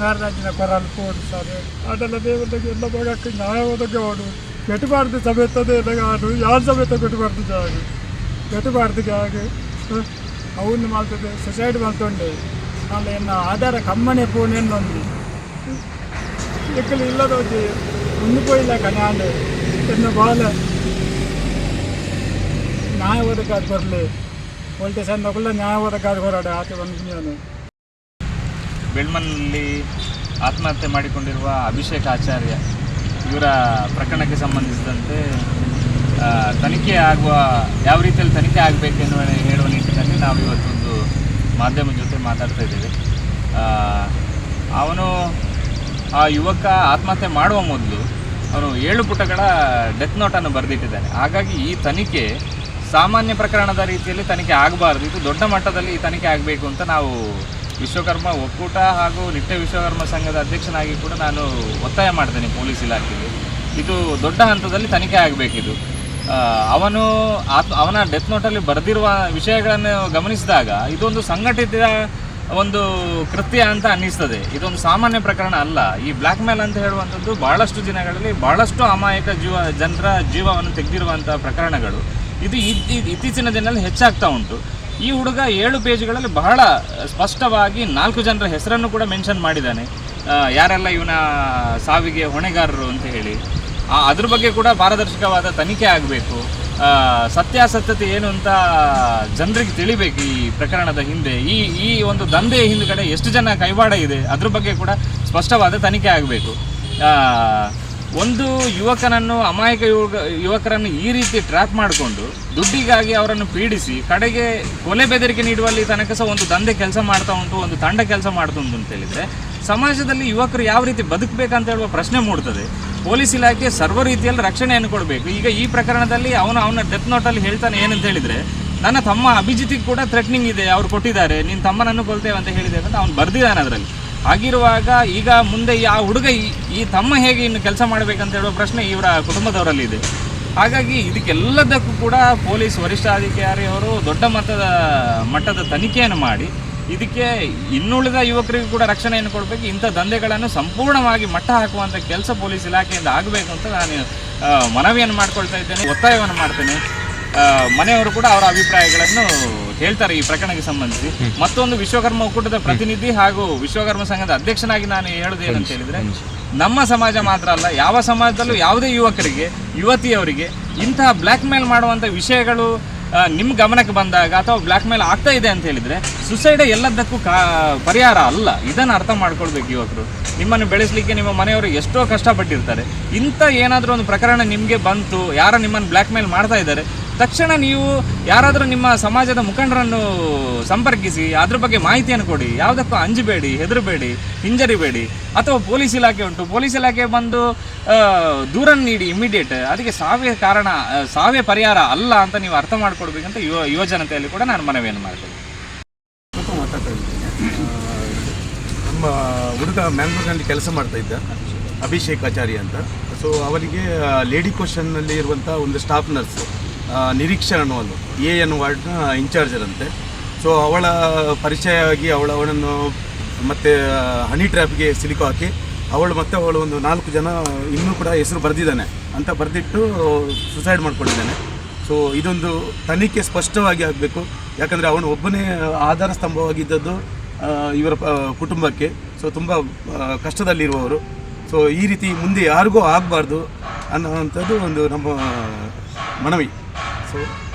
బంగారరాజున కొరాలు పోడు సార్. సరే అటల దేవుడికి ఎల్ల బాగా న్యాయవంతంగా వాడు పెట్టుబడిది సమేతది కాదు యారు సమేత పెట్టుబడిది కాదు పెట్టుబడిది కాదు అవును మాల్తుంది సొసైటీ మాల్తుండే వాళ్ళు ఏమన్నా ఆధార కమ్మనే పోనేందు ఉంది. ఇక్కడ ఇల్లది వచ్చి ఉండిపోయిలా కనాలి. ఎన్న బాగా న్యాయ ఒదకాడు కొరలే. పోలీస్ ఒకళ్ళ న్యాయ ఒదకాడు కొరాడు? ఆత వండుకున్నాను ಬೆಳ್ಮನಲ್ಲಿ ಆತ್ಮಹತ್ಯೆ ಮಾಡಿಕೊಂಡಿರುವ ಅಭಿಷೇಕ್ ಆಚಾರ್ಯ, ಇವರ ಪ್ರಕರಣಕ್ಕೆ ಸಂಬಂಧಿಸಿದಂತೆ ತನಿಖೆ ಆಗುವ, ಯಾವ ರೀತಿಯಲ್ಲಿ ತನಿಖೆ ಆಗಬೇಕು ಎನ್ನುವ ಹೇಳುವ ನಿಟ್ಟಿನಲ್ಲಿ ನಾವು ಇವತ್ತೊಂದು ಮಾಧ್ಯಮದ ಜೊತೆ ಮಾತಾಡ್ತಾ ಇದ್ದೇವೆ. ಅವನು ಆ ಯುವಕ ಆತ್ಮಹತ್ಯೆ ಮಾಡುವ ಮೊದಲು ಅವನು ಏಳು ಪುಟಗಳ ಡೆತ್ ನೋಟನ್ನು ಬರೆದಿಟ್ಟಿದ್ದಾನೆ. ಹಾಗಾಗಿ ಈ ತನಿಖೆ ಸಾಮಾನ್ಯ ಪ್ರಕರಣದ ರೀತಿಯಲ್ಲಿ ತನಿಖೆ ಆಗಬಾರ್ದು. ಇದು ದೊಡ್ಡ ಮಟ್ಟದಲ್ಲಿ ಈ ತನಿಖೆ ಆಗಬೇಕು ಅಂತ ನಾವು ವಿಶ್ವಕರ್ಮ ಒಕ್ಕೂಟ ಹಾಗೂ ನಿಟ್ಟೆ ವಿಶ್ವಕರ್ಮ ಸಂಘದ ಅಧ್ಯಕ್ಷನಾಗಿ ಕೂಡ ನಾನು ಒತ್ತಾಯ ಮಾಡ್ತೇನೆ ಪೊಲೀಸ್ ಇಲಾಖೆಗೆ. ಇದು ದೊಡ್ಡ ಹಂತದಲ್ಲಿ ತನಿಖೆ ಆಗಬೇಕಿದು. ಅವನು ಅವನ ಡೆತ್ ನೋಟಲ್ಲಿ ಬರೆದಿರುವ ವಿಷಯಗಳನ್ನು ಗಮನಿಸಿದಾಗ ಇದೊಂದು ಸಂಘಟಿತ ಒಂದು ಕೃತ್ಯ ಅಂತ ಅನ್ನಿಸ್ತದೆ. ಇದೊಂದು ಸಾಮಾನ್ಯ ಪ್ರಕರಣ ಅಲ್ಲ. ಈ ಬ್ಲ್ಯಾಕ್ ಮೇಲ್ ಅಂತ ಹೇಳುವಂಥದ್ದು ಬಹಳಷ್ಟು ದಿನಗಳಲ್ಲಿ ಬಹಳಷ್ಟು ಅಮಾಯಕ ಜೀವ, ಜನರ ಜೀವವನ್ನು ತೆಗೆದಿರುವಂಥ ಪ್ರಕರಣಗಳು. ಇದು ಇತ್ತೀಚಿನ ದಿನದಲ್ಲಿ ಹೆಚ್ಚಾಗ್ತಾ ಉಂಟು. ಈ ಹುಡುಗ ಏಳು ಪೇಜ್ಗಳಲ್ಲಿ ಬಹಳ ಸ್ಪಷ್ಟವಾಗಿ ನಾಲ್ಕು ಜನರ ಹೆಸರನ್ನು ಕೂಡ ಮೆನ್ಷನ್ ಮಾಡಿದ್ದಾನೆ. ಯಾರೆಲ್ಲ ಇವನ ಸಾವಿಗೆ ಹೊಣೆಗಾರರು ಅಂತ ಹೇಳಿ. ಅದ್ರ ಬಗ್ಗೆ ಕೂಡ ಪಾರದರ್ಶಕವಾದ ತನಿಖೆ ಆಗಬೇಕು. ಸತ್ಯಾಸತ್ಯತೆ ಏನು ಅಂತ ಜನರಿಗೆ ತಿಳಿಬೇಕು ಈ ಪ್ರಕರಣದ ಹಿಂದೆ. ಈ ಈ ಒಂದು ದಂಧೆಯ ಹಿಂದ್ಗಡೆ ಎಷ್ಟು ಜನ ಕೈವಾಡ ಇದೆ ಅದ್ರ ಬಗ್ಗೆ ಕೂಡ ಸ್ಪಷ್ಟವಾದ ತನಿಖೆ ಆಗಬೇಕು. ಒಂದು ಯುವಕನನ್ನು ಅಮಾಯಕ ಯುವಕ ಯುವಕರನ್ನು ಈ ರೀತಿ ಟ್ರ್ಯಾಪ್ ಮಾಡಿಕೊಂಡು ದುಡ್ಡಿಗಾಗಿ ಅವರನ್ನು ಪೀಡಿಸಿ ಕಡೆಗೆ ಕೊಲೆ ಬೆದರಿಕೆ ನೀಡುವಲ್ಲಿ ತನಕ ಸಹ ಒಂದು ದಂಧೆ ಕೆಲಸ ಮಾಡ್ತಾ ಉಂಟು, ಒಂದು ತಂಡ ಕೆಲಸ ಮಾಡ್ತಾ ಉಂಟು ಅಂತ ಹೇಳಿದರೆ, ಸಮಾಜದಲ್ಲಿ ಯುವಕರು ಯಾವ ರೀತಿ ಬದುಕಬೇಕಂತ ಹೇಳುವ ಪ್ರಶ್ನೆ ಮೂಡ್ತದೆ. ಪೊಲೀಸ್ ಇಲಾಖೆ ಸರ್ವ ರೀತಿಯಲ್ಲಿ ರಕ್ಷಣೆಯನ್ನು ಕೊಡಬೇಕು. ಈಗ ಈ ಪ್ರಕರಣದಲ್ಲಿ ಅವನು ಅವನ ಡೆತ್ ನೋಟಲ್ಲಿ ಹೇಳ್ತಾನೆ ಏನಂತ ಹೇಳಿದರೆ, ನನ್ನ ತಮ್ಮ ಅಭಿಜಿತಿಗೆ ಕೂಡ ಥ್ರೆಟ್ನಿಂಗ್ ಇದೆ, ಅವ್ರು ಕೊಟ್ಟಿದ್ದಾರೆ ನಿನ್ನ ತಮ್ಮನನ್ನು ಕೊಲ್ತೇವೆ ಅಂತ ಹೇಳಿದೆ ಅಂತ ಅವ್ನು ಬರ್ದಿದ್ದಾನೆ ಅದರಲ್ಲಿ. ಹಾಗಿರುವಾಗ ಈಗ ಮುಂದೆ ಆ ಹುಡುಗ ಈ- ತಮ್ಮ ಹೇಗೆ ಇನ್ನು ಕೆಲಸ ಮಾಡಬೇಕಂತ ಹೇಳುವ ಪ್ರಶ್ನೆ ಇವರ ಕುಟುಂಬದವರಲ್ಲಿ ಇದೆ. ಹಾಗಾಗಿ ಇದಕ್ಕೆಲ್ಲದಕ್ಕೂ ಕೂಡ ಪೊಲೀಸ್ ವರಿಷ್ಠಾಧಿಕಾರಿಯವರು ದೊಡ್ಡ ಮಟ್ಟದ ಮಟ್ಟದ ತನಿಖೆಯನ್ನು ಮಾಡಿ ಇದಕ್ಕೆ ಇನ್ನುಳಿದ ಯುವಕರಿಗೂ ಕೂಡ ರಕ್ಷಣೆಯನ್ನು ಕೊಡಬೇಕು. ಇಂಥ ದಂಧೆಗಳನ್ನು ಸಂಪೂರ್ಣವಾಗಿ ಮಟ್ಟ ಹಾಕುವಂಥ ಕೆಲಸ ಪೊಲೀಸ್ ಇಲಾಖೆಯಿಂದ ಆಗಬೇಕು ಅಂತ ನಾನು ಮನವಿಯನ್ನು ಮಾಡ್ಕೊಳ್ತಾ ಇದ್ದೇನೆ. ಒತ್ತಾಯವನ್ನು ಮಾಡ್ತೇನೆ. ಮನೆಯವರು ಕೂಡ ಅವರ ಅಭಿಪ್ರಾಯಗಳನ್ನು ಹೇಳ್ತಾರೆ ಈ ಪ್ರಕರಣಕ್ಕೆ ಸಂಬಂಧಿಸಿ. ಮತ್ತೊಂದು ವಿಶ್ವಕರ್ಮ ಒಕ್ಕೂಟದ ಪ್ರತಿನಿಧಿ ಹಾಗೂ ವಿಶ್ವಕರ್ಮ ಸಂಘದ ಅಧ್ಯಕ್ಷನಾಗಿ ನಾನು ಹೇಳೋದು ಏನಂತ ಹೇಳಿದ್ರೆ ನಮ್ಮ ಸಮಾಜ ಮಾತ್ರ ಅಲ್ಲ ಯಾವ ಸಮಾಜದಲ್ಲೂ ಯಾವುದೇ ಯುವಕರಿಗೆ ಯುವತಿಯವರಿಗೆ ಇಂತಹ ಬ್ಲ್ಯಾಕ್ ಮೇಲ್ ಮಾಡುವಂಥ ವಿಷಯಗಳು ನಿಮ್ಮ ಗಮನಕ್ಕೆ ಬಂದಾಗ ಅಥವಾ ಬ್ಲ್ಯಾಕ್ ಮೇಲ್ ಆಗ್ತಾ ಇದೆ ಅಂತ ಹೇಳಿದ್ರೆ ಸುಸೈಡ್ ಎಲ್ಲದಕ್ಕೂ ಕಾ ಪರಿಹಾರ ಅಲ್ಲ. ಇದನ್ನು ಅರ್ಥ ಮಾಡ್ಕೊಳ್ಬೇಕು ಯುವಕರು. ನಿಮ್ಮನ್ನು ಬೆಳೆಸಲಿಕ್ಕೆ ನಿಮ್ಮ ಮನೆಯವರು ಎಷ್ಟೋ ಕಷ್ಟಪಟ್ಟಿರ್ತಾರೆ. ಇಂಥ ಏನಾದರೂ ಒಂದು ಪ್ರಕರಣ ನಿಮಗೆ ಬಂತು ಯಾರೋ ನಿಮ್ಮನ್ನು ಬ್ಲ್ಯಾಕ್ ಮೇಲ್ ಮಾಡ್ತಾ ಇದ್ದಾರೆ ತಕ್ಷಣ ನೀವು ಯಾರಾದರೂ ನಿಮ್ಮ ಸಮಾಜದ ಮುಖಂಡರನ್ನು ಸಂಪರ್ಕಿಸಿ, ಅದ್ರ ಬಗ್ಗೆ ಮಾಹಿತಿಯನ್ನು ಕೊಡಿ. ಯಾವುದಕ್ಕೂ ಅಂಜಬೇಡಿ, ಹೆದರಬೇಡಿ, ಹಿಂಜರಿಬೇಡಿ. ಅಥವಾ ಪೊಲೀಸ್ ಇಲಾಖೆ ಉಂಟು. ಪೊಲೀಸ್ ಇಲಾಖೆ ಬಂದು ದೂರನ್ನು ನೀಡಿ ಇಮಿಡಿಯೇಟ್ ಅದಕ್ಕೆ ಸಾವೇ ಕಾರಣ ಸಾವೇ ಪರಿಹಾರ ಅಲ್ಲ ಅಂತ ನೀವು ಅರ್ಥ ಮಾಡ್ಕೊಡ್ಬೇಕಂತ ಯುವ ಯುವ ಜನತೆಯಲ್ಲಿ ಕೂಡ ನಾನು ಮನವಿಯನ್ನು ಮಾಡ್ತೇನೆ. ನಮ್ಮ ಹುಡುಗ ಮ್ಯಾಂಗ್ಳೂರಿನಲ್ಲಿ ಕೆಲಸ ಮಾಡ್ತಾ ಇದ್ದ, ಅಭಿಷೇಕ್ ಆಚಾರ್ಯ ಅಂತ. ಸೊ ಅವರಿಗೆ ಲೇಡಿ ಕ್ವಶನ್ನಲ್ಲಿ ಇರುವಂಥ ಒಂದು ಸ್ಟಾಫ್ ನರ್ಸ್ ನಿರೀಕ್ಷಣ್ ಅನ್ನುವನು ಎ ಎನ್ ವಾರ್ಡ್ನ ಇನ್ಚಾರ್ಜರಂತೆ ಸೊ ಅವಳ ಪರಿಚಯ ಆಗಿ ಅವಳ ಅವಳನ್ನು ಮತ್ತು ಹನಿ ಟ್ರ್ಯಾಪ್ಗೆ ಸಿಲುಕು ಹಾಕಿ, ಅವಳು ಮತ್ತೆ ಅವಳು ಒಂದು ನಾಲ್ಕು ಜನ ಇನ್ನೂ ಕೂಡ ಹೆಸರು ಬರೆದಿದ್ದಾನೆ ಅಂತ ಬರೆದಿಟ್ಟು ಸುಸೈಡ್ ಮಾಡ್ಕೊಂಡಿದ್ದಾನೆ. ಸೊ ಇದೊಂದು ತನಿಖೆ ಸ್ಪಷ್ಟವಾಗಿ ಆಗಬೇಕು. ಯಾಕಂದರೆ ಅವನು ಒಬ್ಬನೇ ಆಧಾರ ಸ್ತಂಭವಾಗಿದ್ದದ್ದು ಇವರ ಕುಟುಂಬಕ್ಕೆ. ಸೊ ತುಂಬ ಕಷ್ಟದಲ್ಲಿರುವವರು. ಸೊ ಈ ರೀತಿ ಮುಂದೆ ಯಾರಿಗೂ ಆಗಬಾರ್ದು ಅನ್ನೋವಂಥದ್ದು ಒಂದು ನಮ್ಮ ಮನವಿ. ಸೊ